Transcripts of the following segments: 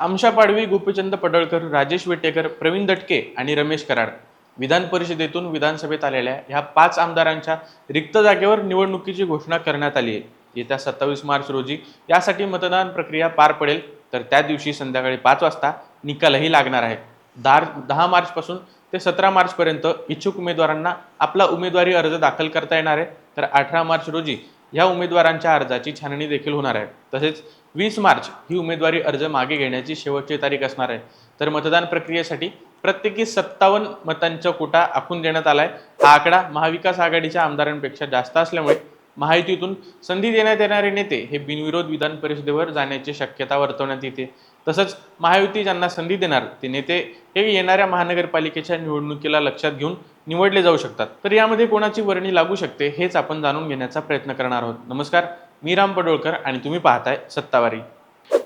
आमशा पाडवी गोपीचंद पडळकर राजेश वेटेकर प्रवीण दटके आणि रमेश कराड. विधान परिषदेतून विधानसभेत आलेल्या ह्या पाच आमदारांच्या रिक्त जागेवर निवडणुकीची घोषणा करण्यात आली आहे. येत्या सत्तावीस मार्च रोजी यासाठी मतदान प्रक्रिया पार पडेल. तर त्या दिवशी संध्याकाळी पाच वाजता निकालही लागणार आहे दार दहा मार्चपासून ते सतरा मार्चपर्यंत इच्छुक उमेदवारांना आपला उमेदवारी अर्ज दाखल करता येणार आहे. तर अठरा मार्च रोजी या उमेदवारांच्या अर्जाची छाननी देखील होणार आहे. तसेच वीस मार्च ही उमेदवारी अर्ज मागे घेण्याची शेवटची तारीख असणार आहे. तर मतदान प्रक्रियेसाठी प्रत्येकी सत्तावन्न मतांचा कोटा आखून देण्यात आलाय. हा आकडा महाविकास आघाडीच्या आमदारांपेक्षा जास्त असल्यामुळे महायुतीतून संधी देण्यात येणारे नेते हे बिनविरोध विधान परिषदेवर जाण्याची शक्यता वर्तवण्यात येते. तसंच महायुती ज्यांना संधी देणार ते नेते हे येणाऱ्या महानगरपालिकेच्या निवडणुकीला लक्षात घेऊन निवडले जाऊ शकतात. तर यामध्ये कोणाची वर्णी लागू शकते हेच आपण जाणून घेण्याचा प्रयत्न करणार आहोत. नमस्कार मी राम पडोळकर आणि तुम्ही पाहताय सत्तावारी.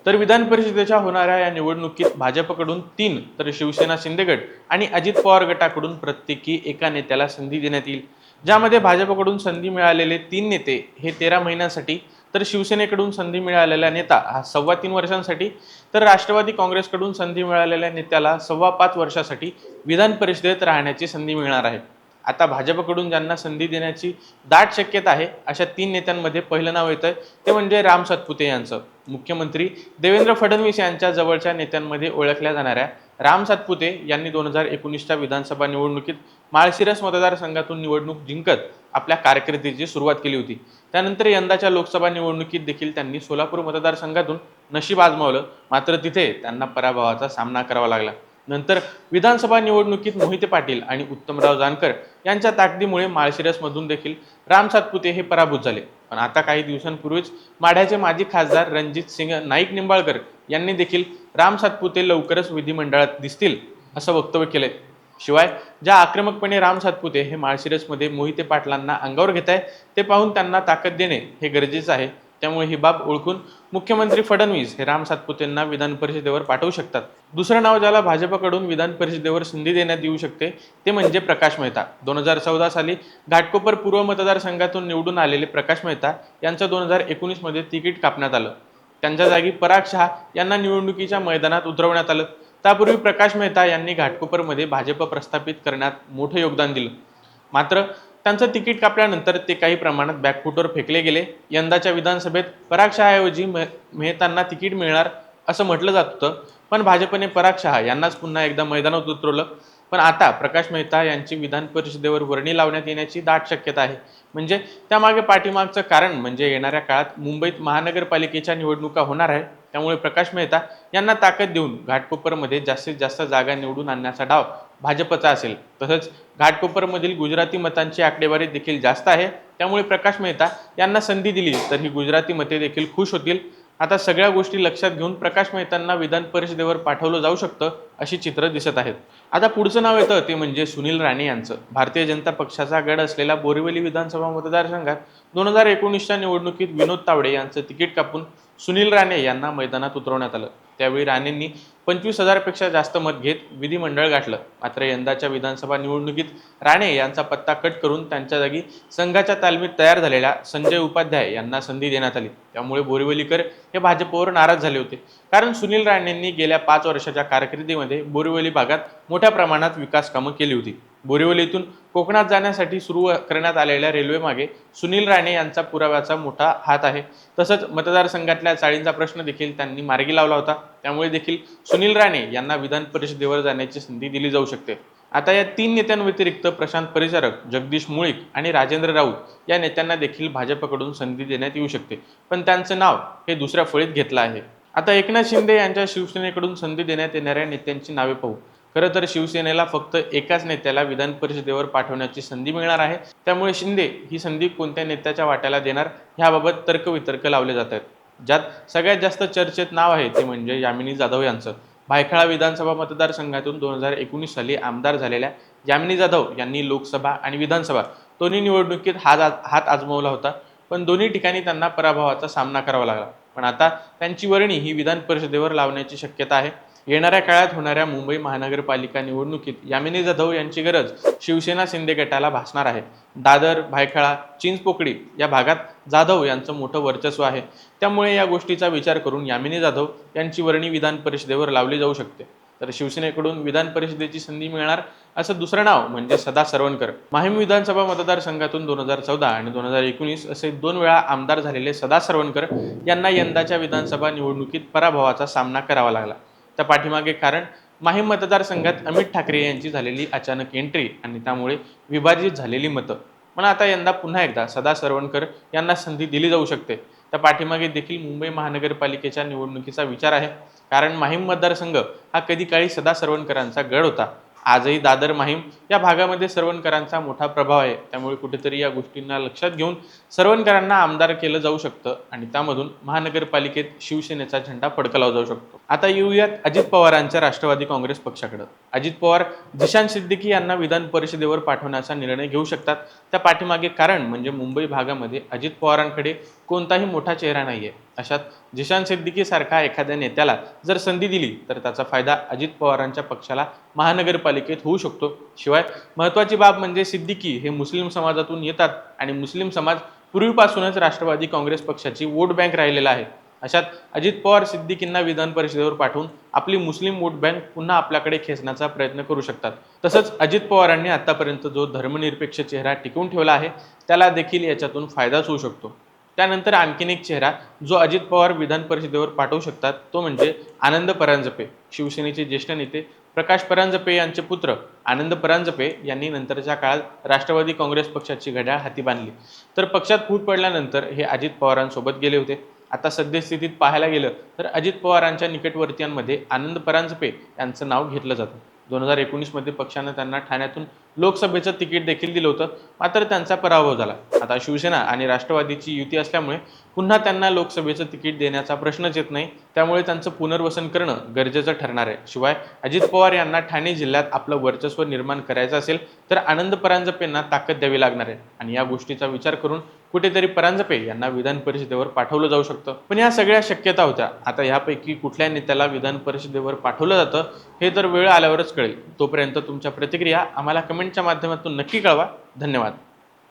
तर विधान परिषदेच्या होणाऱ्या या निवडणुकीत भाजपकडून तीन तर शिवसेना शिंदे गट आणि अजित पवार गटाकडून प्रत्येकी एका नेत्याला संधी देण्यात येईल. ज्यामध्ये भाजपकडून संधी मिळालेले तीन नेते हे तेरा महिन्यांसाठी तर शिवसेनेकडून संधी मिळालेला नेता हा सव्वा तीन वर्षांसाठी तर राष्ट्रवादी काँग्रेसकडून संधी मिळालेल्या नेत्याला सव्वा पाच वर्षासाठी विधान परिषदेत राहण्याची संधी मिळणार आहे. आता भाजपकडून ज्यांना संधी देण्याची दाट शक्यता आहे अशा तीन नेत्यांमध्ये पहिलं नाव येतं ते म्हणजे राम सातपुते यांचं. मुख्यमंत्री देवेंद्र फडणवीस यांच्या जवळच्या नेत्यांमध्ये ओळखल्या जाणाऱ्या राम सातपुते यांनी दोन हजार एकोणीसच्या विधानसभा निवडणुकीत माळशिरस मतदारसंघातून निवडणूक जिंकत आपल्या कारकिर्दीची सुरुवात केली होती. त्यानंतर यंदाच्या लोकसभा निवडणुकीत देखील त्यांनी सोलापूर मतदारसंघातून नशीब आजमावलं. मात्र तिथे त्यांना पराभवाचा सामना करावा लागला. नंतर विधानसभा निवडणुकीत मोहिते पाटील आणि उत्तमराव जानकर यांच्या ताकदीमुळे माळशिरसमधून देखील राम सातपुते हे पराभूत झाले. पण आता काही दिवसांपूर्वीच माढ्याचे माजी खासदार रणजित सिंग नाईक निंबाळकर यांनी देखील राम सातपुते लवकरच विधिमंडळात दिसतील असं वक्तव्य केलंय. शिवाय ज्या आक्रमकपणे राम सातपुते हे माळशिरसमध्ये मोहिते पाटलांना अंगावर घेत आहे ते पाहून त्यांना ताकद देणे हे गरजेचं आहे. त्यामुळे ही बाब ओळखून मुख्यमंत्री फडणवीस हे राम सातपुतेंना विधान परिषदेवर पाठवू शकतात. दुसरं नाव ज्याला भाजपकडून विधान परिषदेवर संधी देण्यात येऊ शकते ते म्हणजे प्रकाश मेहता. दोन हजार चौदा साली घाटकोपर पूर्व मतदारसंघातून निवडून आलेले प्रकाश मेहता यांचं दोन हजार एकोणीसमध्ये तिकीट कापण्यात आलं. त्यांच्या जागी पराग शहा यांना निवडणुकीच्या मैदानात उतरवण्यात आलं. त्यापूर्वी प्रकाश मेहता यांनी घाटकोपरमध्ये भाजप प्रस्थापित करण्यात मोठं योगदान दिलं. मात्र त्यांचं तिकीट कापल्यानंतर ते काही प्रमाणात बॅकफुटवर फेकले गेले. यंदाच्या विधानसभेत पराग शहाऐवजी मे- मेहतांना तिकीट मिळणार असं म्हटलं जात होतं. पण भाजपने पराग शहा यांनाच पुन्हा एकदा मैदानात उतरवलं. पण आता प्रकाश मेहता यांची विधान परिषदेवर वर्णी लावण्यात येण्याची दाट शक्यता आहे. म्हणजे त्यामागे पाठीमागचं कारण म्हणजे येणाऱ्या काळात मुंबईत महानगरपालिकेच्या निवडणुका होणार आहे त्यामुळे प्रकाश मेहता यांना ताकद देऊन घाटकोपरमध्ये जास्तीत जास्त जागा निवडून आणण्याचा डाव भाजपचा असेल. तसंच घाटकोपरमधील गुजराती मतांची आकडेवारी देखील जास्त आहे. त्यामुळे प्रकाश मेहता यांना संधी दिली तर ही गुजराती मते देखील खुश होतील. आता सगळ्या गोष्टी लक्षात घेऊन प्रकाश मेहतांना विधान परिषदेवर पाठवलं जाऊ शकतं अशी चित्र दिसत आहेत. आता पुढचं नाव येतं ते म्हणजे सुनील राणे यांचं. भारतीय जनता पक्षाचा गड असलेला बोरिवली विधानसभा मतदारसंघात दोन हजार एकोणीसच्या निवडणुकीत विनोद तावडे यांचं तिकीट कापून सुनील राणे यांना मैदानात उतरवण्यात आलं. त्यावेळी राणेंनी पंचवीस हजारपेक्षा जास्त मत घेत विधिमंडळ गाठलं. मात्र यंदाच्या विधानसभा निवडणुकीत राणे यांचा पत्ता कट करून त्यांच्या जागी संघाच्या तालमीत तयार झालेल्या संजय उपाध्याय यांना संधी देण्यात आली. त्यामुळे बोरिवलीकर हे भाजपवर नाराज झाले होते. कारण सुनील राणेंनी गेल्या पाच वर्षाच्या कारकिर्दीमध्ये बोरिवली भागात मोठ्या प्रमाणात विकास कामं केली होती. बोरिवलीतून कोकणात जाण्यासाठी सुरू करण्यात आलेल्या रेल्वेमागे सुनील राणे यांचा पुराव्याचा मोठा हात आहे. तसंच मतदारसंघातल्या चाळींचा प्रश्न देखील त्यांनी मार्गी लावला होता. त्यामुळे देखील सुनील राणे यांना विधान परिषदेवर जाण्याची संधी दिली जाऊ शकते. आता या तीन नेत्यांव्यतिरिक्त प्रशांत परिचारक जगदीश मुळीक आणि राजेंद्र राऊत या नेत्यांना देखील भाजपकडून संधी देण्यात येऊ शकते. पण त्यांचं नाव हे दुसऱ्या फळीत घेतलं आहे. आता एकनाथ शिंदे यांच्या शिवसेनेकडून संधी देण्यात येणाऱ्या नेत्यांची नावे पाहू. खरं तर शिवसेनेला फक्त एकाच नेत्याला विधान परिषदेवर पाठवण्याची संधी मिळणार आहे. त्यामुळे शिंदे ही संधी कोणत्या नेत्याच्या वाट्याला देणार ह्याबाबत तर्कवितर्क लावले जात आहेत. ज्यात सगळ्यात जास्त चर्चेत नाव आहे ते म्हणजे यामिनी जाधव यांचं. भायखळा विधानसभा मतदारसंघातून दोन हजार एकोणीस साली आमदार झालेल्या यामिनी जाधव यांनी लोकसभा आणि विधानसभा दोन्ही निवडणुकीत हात आज- हात आजमावला होता. पण दोन्ही ठिकाणी त्यांना पराभवाचा सामना करावा लागला. पण आता त्यांची वर्णी ही विधान परिषदेवर लावण्याची शक्यता आहे. येणाऱ्या काळात होणाऱ्या मुंबई महानगरपालिका निवडणुकीत यामिनी जाधव यांची गरज शिवसेना शिंदे गटाला भासणार आहे. दादर भायखळा चिंचपोकळी या भागात जाधव यांचं मोठं वर्चस्व आहे. त्यामुळे या गोष्टीचा विचार करून यामिनी जाधव यांची वर्णी विधान परिषदेवर लावली जाऊ शकते. तर शिवसेनेकडून विधान परिषदेची संधी मिळणार असं दुसरं नाव म्हणजे सदा सरवणकर. माहीम विधानसभा मतदारसंघातून दोन हजार चौदा आणि दोन हजार एकोणीस असे दोन वेळा आमदार झालेले सदा सरवणकर यांना यंदाच्या विधानसभा निवडणुकीत पराभवाचा सामना करावा लागला. त्या पाठीमागे कारण माहीम मतदारसंघात अमित ठाकरे यांची झालेली अचानक एंट्री आणि त्यामुळे विभाजित झालेली मतं. पण आता यंदा पुन्हा एकदा सदा सरवणकर यांना संधी दिली जाऊ शकते. त्या पाठीमागे देखील मुंबई महानगरपालिकेच्या निवडणुकीचा विचार आहे. कारण माहीम मतदारसंघ हा कधी काळी सदा सरवणकरांचा गड होता. आजही दादर माहीम या भागामध्ये सरवणकरांचा मोठा प्रभाव आहे. त्यामुळे कुठेतरी या गोष्टींना लक्षात घेऊन सरवणकरांना आमदार केलं जाऊ शकतं आणि त्यामधून महानगरपालिकेत शिवसेनेचा झेंडा फडकवला जाऊ शकतो. आता येऊयात अजित पवारांच्या राष्ट्रवादी काँग्रेस पक्षाकडे. अजित पवार जिशान सिद्दीकी यांना विधान परिषदेवर पाठवण्याचा निर्णय घेऊ शकतात. त्या पाठीमागे कारण म्हणजे मुंबई भागामध्ये अजित पवारांकडे कोणताही मोठा चेहरा नाही आहे अशात जिशान सिद्दीकीसारखा एखाद्या नेत्याला जर संधी दिली तर त्याचा फायदा अजित पवारांच्या पक्षाला महानगरपालिकेत होऊ शकतो. शिवाय महत्त्वाची बाब म्हणजे सिद्दीकी हे मुस्लिम समाजातून येतात आणि मुस्लिम समाज पूर्वीपासूनच राष्ट्रवादी काँग्रेस पक्षाची वोट बँक राहिलेला आहे. अशात अजित पवार सिद्दीकींना विधान परिषदेवर पाठवून आपली मुस्लिम वोट बँक पुन्हा आपल्याकडे खेचण्याचा प्रयत्न करू शकतात. तसंच अजित पवारांनी आतापर्यंत जो धर्मनिरपेक्ष चेहरा टिकवून ठेवला आहे त्याला देखील याच्यातून फायदाच होऊ शकतो. त्यानंतर आणखीन एक चेहरा जो अजित पवार विधान परिषदेवर पाठवू शकतात तो म्हणजे आनंद परांजपे शिवसेनेचे ज्येष्ठ नेते प्रकाश परांजपे यांचे पुत्र आनंद परांजपे यांनी नंतरच्या काळात राष्ट्रवादी काँग्रेस पक्षाची घड्याळ हाती बांधली. तर पक्षात फूट पडल्यानंतर हे अजित पवारांसोबत गेले होते. आता सद्यस्थितीत पाहायला गेलं तर अजित पवारांच्या निकटवर्तीयांमध्ये आनंद परांजपे यांचं नाव घेतलं जातं. दोन हजार एकोणीसमध्ये पक्षानं त्यांना ठाण्यातून लोकसभेचं तिकीट देखील दिलं होतं. मात्र त्यांचा पराभव झाला. आता शिवसेना आणि राष्ट्रवादीची युती असल्यामुळे पुन्हा त्यांना लोकसभेचं तिकीट देण्याचा प्रश्नच येत नाही. त्यामुळे त्यांचं पुनर्वसन करणं गरजेचं ठरणार आहे. शिवाय अजित पवार यांना ठाणे जिल्ह्यात आपलं वर्चस्व निर्माण करायचं असेल तर आनंद परांजपेंना ताकद द्यावी लागणार आहे. आणि या गोष्टीचा विचार करून कुठेतरी परांजपे यांना विधान परिषदेवर पाठवलं जाऊ शकतं. पण या सगळ्या शक्यता होत्या. आता यापैकी कुठल्या नेत्याला विधान परिषदेवर पाठवलं जातं हे तर वेळ आल्यावरच कळेल. तोपर्यंत तुमच्या प्रतिक्रिया आम्हाला कमेंटच्या माध्यमातून नक्की कळवा. धन्यवाद.